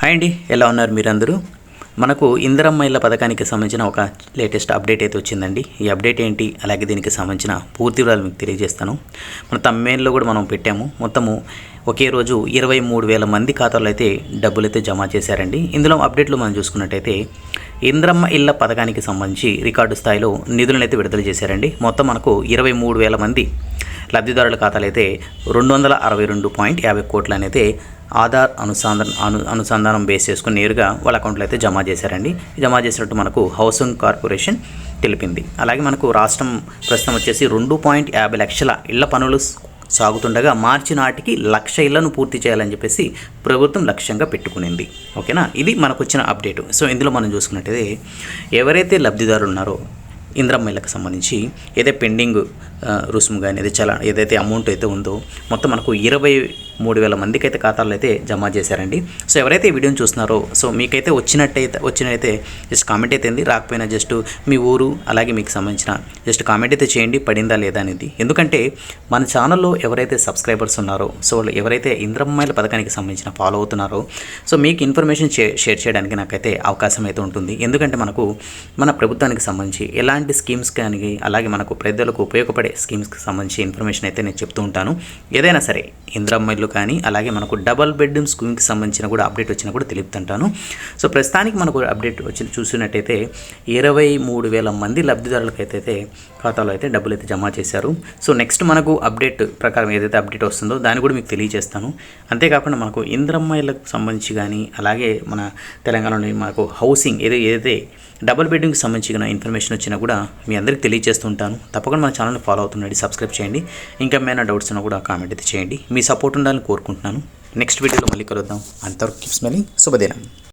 Hi అండి ఎలా ఉన్నారు మీరందరూ? మనకు ఇందిరమ్మ ఇళ్ళ పథకానికి సంబంధించిన ఒక లేటెస్ట్ అప్డేట్ అయితే వచ్చిందండి. ఈ అప్డేట్ ఏంటి? అలాగే దీనికి సంబంధించిన పూర్తి వివరాలు మీకు తెలియజేస్తాను. మన తమ్మేల్లో కూడా మనం పెట్టాము. మొత్తము ఒకే రోజు ఇరవై మూడు వేల మంది ఖాతాలో అయితే డబ్బులు అయితే జమ చేశారండి. ఇందులో అప్డేట్లు మనం చూసుకున్నట్టయితే ఇంద్రమ్మ ఇళ్ళ పథకానికి సంబంధించి రికార్డు స్థాయిలో నిధులను అయితే విడుదల చేశారండి. మొత్తం మనకు ఇరవై మూడు వేల మంది లబ్ధిదారుల ఖాతాలు అయితే రెండు వందల అరవై రెండు పాయింట్ యాభై కోట్లు అనేది ఆధార్ అనుసంధానం అను అనుసంధానం బేస్ చేసుకుని నేరుగా వాళ్ళ అకౌంట్లో అయితే జమ చేశారండి. జమ చేసినట్టు మనకు హౌసింగ్ కార్పొరేషన్ తెలిపింది. అలాగే మనకు రాష్ట్రం ప్రస్తుతం వచ్చేసి రెండు పాయింట్ యాభై లక్షల ఇళ్ళ పనులు సాగుతుండగా మార్చి నాటికి లక్ష ఇళ్ళను పూర్తి చేయాలని చెప్పేసి ప్రభుత్వం లక్ష్యంగా పెట్టుకునింది. ఓకేనా? ఇది మనకు వచ్చిన అప్డేట్ సో ఇందులో మనం చూసుకున్నట్టయితే ఎవరైతే లబ్ధిదారులు ఉన్నారో ఇంద్రమ్మ ఇళ్ళకి సంబంధించి ఏదైతే పెండింగ్ రుసుము కానీ ఏదైతే చాలా ఏదైతే అమౌంట్ అయితే ఉందో మొత్తం మనకు ఇరవై మూడు వేల మందికి అయితే ఖాతాలు అయితే జమ చేశారండి. సో ఎవరైతే ఈ వీడియోని చూస్తున్నారో సో మీకైతే వచ్చినట్టయితే వచ్చినైతే జస్ట్ కామెంట్ అయితే ఏంది? రాకపోయినా జస్ట్ మీ ఊరు అలాగే మీకు సంబంధించిన జస్ట్ కామెంట్ అయితే చేయండి పడిందా లేదా అనేది. ఎందుకంటే మన ఛానల్లో ఎవరైతే సబ్స్క్రైబర్స్ ఉన్నారో సో వాళ్ళు ఎవరైతే ఇంద్రమ్మాయిల పథకానికి సంబంధించిన ఫాలో అవుతున్నారో సో మీకు ఇన్ఫర్మేషన్ షే షేర్ చేయడానికి నాకైతే అవకాశం అయితే ఉంటుంది. ఎందుకంటే మనకు మన ప్రభుత్వానికి సంబంధించి ఎలాంటి స్కీమ్స్ కానీ అలాగే మనకు ప్రజలకు ఉపయోగపడే స్కీమ్స్కి సంబంధించి ఇన్ఫర్మేషన్ అయితే నేను చెప్తూ ఉంటాను. ఏదైనా సరే ఇంద్రమ్మాయిలు కానీ అలాగే మనకు డబల్ బెడ్రూమ్ స్కీమ్కి సంబంధించిన కూడా అప్డేట్ వచ్చినా కూడా తెలుపుతుంటాను. సో ప్రస్తుతానికి మనకు అప్డేట్ వచ్చి చూసినట్టయితే ఇరవై మూడు వేల మంది లబ్ధిదారులకు అయితే ఖాతాలో అయితే డబ్బులు అయితే జమ చేశారు. సో నెక్స్ట్ మనకు అప్డేట్ ప్రకారం ఏదైతే అప్డేట్ వస్తుందో దాన్ని కూడా మీకు తెలియజేస్తాను. అంతేకాకుండా మనకు ఇంద్రమ్మాయిలకు సంబంధించి కానీ అలాగే మన తెలంగాణలో మనకు హౌసింగ్ ఏదో ఏదైతే డబుల్ బెడ్రూమ్కి సంబంధించిన ఇన్ఫర్మేషన్ వచ్చినా కూడా మీ అందరికీ తెలియజేస్తుంటాను. తప్పకుండా మన ఛానల్ని ఫాలో అవుతుండండి సబ్స్క్రైబ్ చేయండి. ఇంకా ఏమైనా డౌట్స్ ఉన్నా కూడా కామెంట్ అయితే చేయండి. మీ సపోర్ట్ ఉండాలి ఉండాలని కోరుకుంటున్నాను. నెక్స్ట్ వీడియోలో మళ్ళీ కలుద్దాం. అంతవరకు కీప్ స్మెలింగ్ శుభదినం.